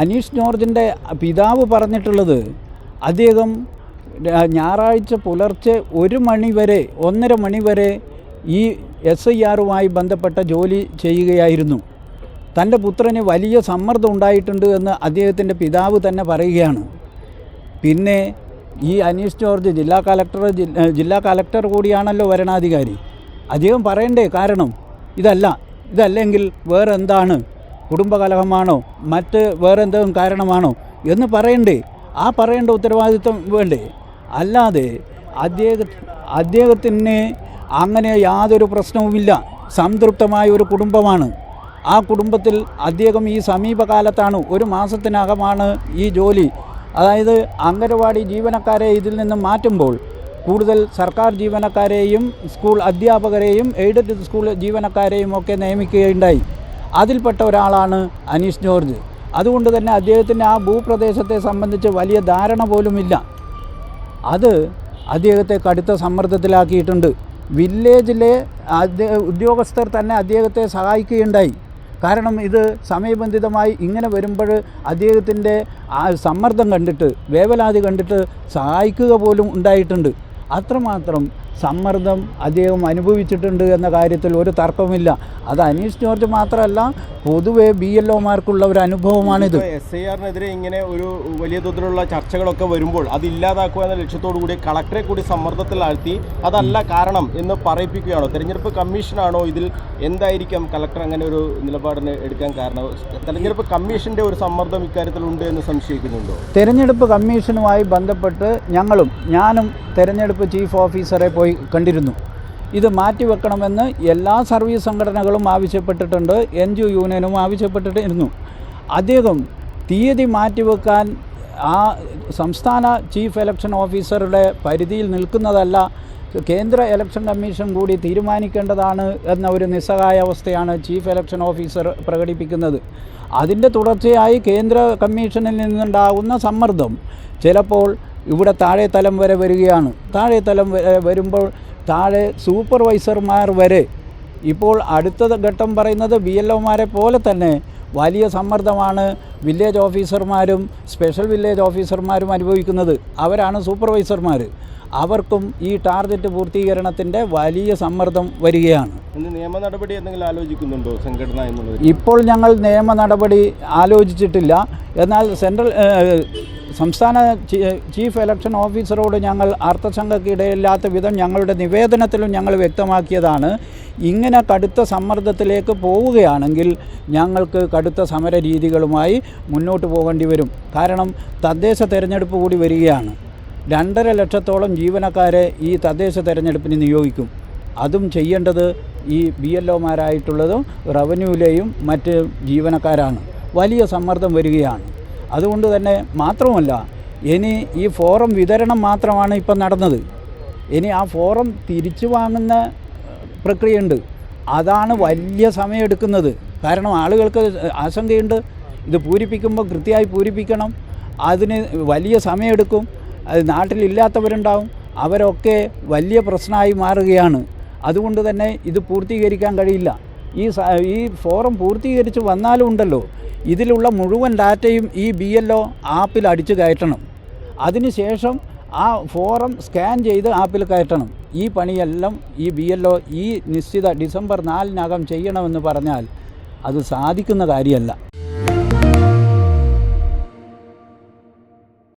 അനീഷ് ജോർജിന്റെ പിതാവ് പറഞ്ഞിട്ടുള്ളത് അദ്ദേഹം ഞായറാഴ്ച പുലർച്ചെ ഒരു മണി വരെ ഒന്നര മണി വരെ ഈ എസ് ഐ ആറുമായി ബന്ധപ്പെട്ട ജോലി ചെയ്യുകയായിരുന്നു. തന്റെ പുത്രന് വലിയ സമ്മർദ്ദം ഉണ്ടായിട്ടുണ്ട് എന്ന് അദ്ദേഹത്തിന്റെ പിതാവ് തന്നെ പറയുകയാണ്. പിന്നെ ഈ അനീഷ് ജോർജ് ജില്ലാ കലക്ടർ ജില്ലാ കലക്ടർ കൂടിയാണല്ലോ വരണാധികാരി. അദ്ദേഹം പറയണ്ടേ കാരണം ഇതല്ല ഇതല്ലെങ്കിൽ വേറെ എന്താണ് കുടുംബകലഹമാണോ? മറ്റ് വേറെ എന്തെങ്കിലും കാരണമാണോ? എന്ന് പറയണ്ടേ. ആ പറയേണ്ട ഉത്തരവാദിത്വം വേണ്ടേ? അല്ലാതെ അദ്ദേഹ അദ്ദേഹത്തിന് അങ്ങനെ യാതൊരു പ്രശ്നവുമില്ല. സംതൃപ്തമായ ഒരു കുടുംബമാണ്. ആ കുടുംബത്തിൽ അദ്ദേഹം ഈ സമീപകാലത്താണ് ഒരു മാസത്തിനകമാണ് ഈ ജോലി. അതായത് അംഗനവാടി ജീവനക്കാരെ ഇതിൽ നിന്ന് മാറ്റുമ്പോൾ കൂടുതൽ സർക്കാർ ജീവനക്കാരെയും സ്കൂൾ അധ്യാപകരെയും എയ്ഡഡ് സ്കൂൾ ജീവനക്കാരെയും ഒക്കെ നിയമിക്കുകയുണ്ടായി. അതിൽപ്പെട്ട ഒരാളാണ് അനീഷ് ജോർജ്. അതുകൊണ്ട് തന്നെ അദ്ദേഹത്തിന് ആ ഭൂപ്രദേശത്തെ സംബന്ധിച്ച് വലിയ ധാരണ പോലുമില്ല. അത് അദ്ദേഹത്തെ കടുത്ത സമ്മർദ്ദത്തിലാക്കിയിട്ടുണ്ട്. വില്ലേജിലെ ഉദ്യോഗസ്ഥർ തന്നെ അദ്ദേഹത്തെ സഹായിക്കുകയുണ്ടായി. കാരണം ഇത് സമയബന്ധിതമായി ഇങ്ങനെ വരുമ്പോൾ അദ്ദേഹത്തിന്റെ ആ സമ്മർദ്ദം കണ്ടിട്ട് വേവലാതി കണ്ടിട്ട് സഹായിക്കുക പോലും ഉണ്ടായിട്ടുണ്ട്. അത്രമാത്രം സമ്മർദ്ദം അദ്ദേഹം അനുഭവിച്ചിട്ടുണ്ട് എന്ന കാര്യത്തിൽ ഒരു തർക്കമില്ല അത് അനീഷ് ജോർജ് മാത്രമല്ല പൊതുവെ ബി എൽ ഒമാർക്കുള്ള ഒരു അനുഭവമാണിത്. എസ് ഐ ആറിനെതിരെ ഇങ്ങനെ ഒരു വലിയ തോതിലുള്ള ചർച്ചകളൊക്കെ വരുമ്പോൾ അത് ഇല്ലാതാക്കുക എന്ന ലക്ഷ്യത്തോടു കൂടി കളക്ടറെ കൂടി സമ്മർദ്ദത്തിലാഴ്ത്തി അതല്ല കാരണം എന്ന് പറയിപ്പിക്കുകയാണോ? തെരഞ്ഞെടുപ്പ് കമ്മീഷനാണോ ഇതിൽ എന്തായിരിക്കാം കളക്ടർ അങ്ങനെ ഒരു നിലപാടിന് എടുക്കാൻ കാരണം? തെരഞ്ഞെടുപ്പ് കമ്മീഷന്റെ ഒരു സമ്മർദ്ദം ഇക്കാര്യത്തിൽ ഉണ്ട് എന്ന് സംശയിക്കുന്നുണ്ടോ? തെരഞ്ഞെടുപ്പ് കമ്മീഷനുമായി ബന്ധപ്പെട്ട് ഞങ്ങളും ഞാനും തെരഞ്ഞെടുപ്പ് ചീഫ് ഓഫീസറെ പോയി കണ്ടിരുന്നു. ഇത് മാറ്റിവെക്കണമെന്ന് എല്ലാ സർവീസ് സംഘടനകളും ആവശ്യപ്പെട്ടിട്ടുണ്ട്. എൻ ജി ഒ യൂണിയനും ആവശ്യപ്പെട്ടിട്ടിരുന്നു അദ്ദേഹം തീയതി മാറ്റിവെക്കാൻ ആ സംസ്ഥാന ചീഫ് ഇലക്ഷൻ ഓഫീസറുടെ പരിധിയിൽ നിൽക്കുന്നതല്ല കേന്ദ്ര ഇലക്ഷൻ കമ്മീഷൻ കൂടി തീരുമാനിക്കേണ്ടതാണ് എന്ന ഒരു നിസ്സഹായ അവസ്ഥയാണ് ചീഫ് ഇലക്ഷൻ ഓഫീസർ പ്രകടിപ്പിക്കുന്നത്. അതിന്റെ തുടർച്ചയായി കേന്ദ്ര കമ്മീഷനിൽ നിന്നുണ്ടാകുന്ന സമ്മർദ്ദം ചിലപ്പോൾ ഇവിടെ താഴെ തലം വരെ വരികയാണ്. താഴെ തലം വരെ വരുമ്പോൾ താഴെ സൂപ്പർവൈസർമാർ വരെ. ഇപ്പോൾ അടുത്ത ഘട്ടം പറയുന്നത് ബി എൽ ഒമാരെ പോലെ തന്നെ വലിയ സമ്മർദ്ദമാണ് വില്ലേജ് ഓഫീസർമാരും സ്പെഷ്യൽ വില്ലേജ് ഓഫീസർമാരും അനുഭവിക്കുന്നത്. അവരാണ് സൂപ്പർവൈസർമാർ അവർക്കും ഈ ടാർഗറ്റ് പൂർത്തീകരണത്തിന്റെ വലിയ സമ്മർദ്ദം വരികയാണ്. നിയമ നടപടി എന്തെങ്കിലും ആലോചിക്കുന്നുണ്ടോ സംഘടന എന്നുള്ളത് ഇപ്പോൾ ഞങ്ങൾ നിയമ നടപടി ആലോചിച്ചിട്ടില്ല. എന്നാൽ സെൻട്രൽ സംസ്ഥാന ചീഫ് ഇലക്ഷൻ ഓഫീസറോട് ഞങ്ങൾ അർത്ഥശങ്കയ്ക്കിടയില്ലാത്ത വിധം ഞങ്ങളുടെ നിവേദനത്തിലും ഞങ്ങൾ വ്യക്തമാക്കിയതാണ്. ഇങ്ങനെ കടുത്ത സമ്മർദ്ദത്തിലേക്ക് പോവുകയാണെങ്കിൽ ഞങ്ങൾക്ക് കടുത്ത സമര രീതികളുമായി മുന്നോട്ട് പോകേണ്ടി വരും. കാരണം തദ്ദേശ തെരഞ്ഞെടുപ്പ് കൂടി വരികയാണ്. രണ്ടര ലക്ഷത്തോളം ജീവനക്കാരെ ഈ തദ്ദേശ തെരഞ്ഞെടുപ്പിന് നിയോഗിക്കും. അതും ചെയ്യേണ്ടത് ഈ ബി എൽ ഒമാരായിട്ടുള്ളതും റവന്യൂവിലെയും മറ്റ് ജീവനക്കാരാണ്. വലിയ സമ്മർദ്ദം വരികയാണ്. അതുകൊണ്ട് തന്നെ മാത്രവുമല്ല ഇനി ഈ ഫോറം വിതരണം മാത്രമാണ് ഇപ്പം നടന്നത്. ഇനി ആ ഫോറം തിരിച്ചു വാങ്ങുന്ന പ്രക്രിയയുണ്ട്. അതാണ് വലിയ സമയമെടുക്കുന്നത്. കാരണം ആളുകൾക്ക് ആശങ്കയുണ്ട്. ഇത് പൂരിപ്പിക്കുമ്പോൾ കൃത്യമായി പൂരിപ്പിക്കണം. അതിന് വലിയ സമയമെടുക്കും. അത് നാട്ടിലില്ലാത്തവരുണ്ടാവും. അവരൊക്കെ വലിയ പ്രശ്നമായി മാറുകയാണ്. അതുകൊണ്ട് തന്നെ ഇത് പൂർത്തീകരിക്കാൻ കഴിയില്ല. ഈ ഈ ഫോറം പൂർത്തീകരിച്ച് വന്നാലും ഉണ്ടല്ലോ. ഇതിലുള്ള മുഴുവൻ ഡാറ്റയും ഈ ബി എൽ ഒ ആപ്പിൽ അടിച്ചു കയറ്റണം. അതിനുശേഷം ആ ഫോറം സ്കാൻ ചെയ്ത് ആപ്പിൽ കയറ്റണം. ഈ പണിയെല്ലാം ഈ ബി എൽ ഒ ഈ നിശ്ചിത ഡിസംബർ നാലിനകം ചെയ്യണമെന്ന് പറഞ്ഞാൽ അത് സാധിക്കുന്ന കാര്യമല്ല.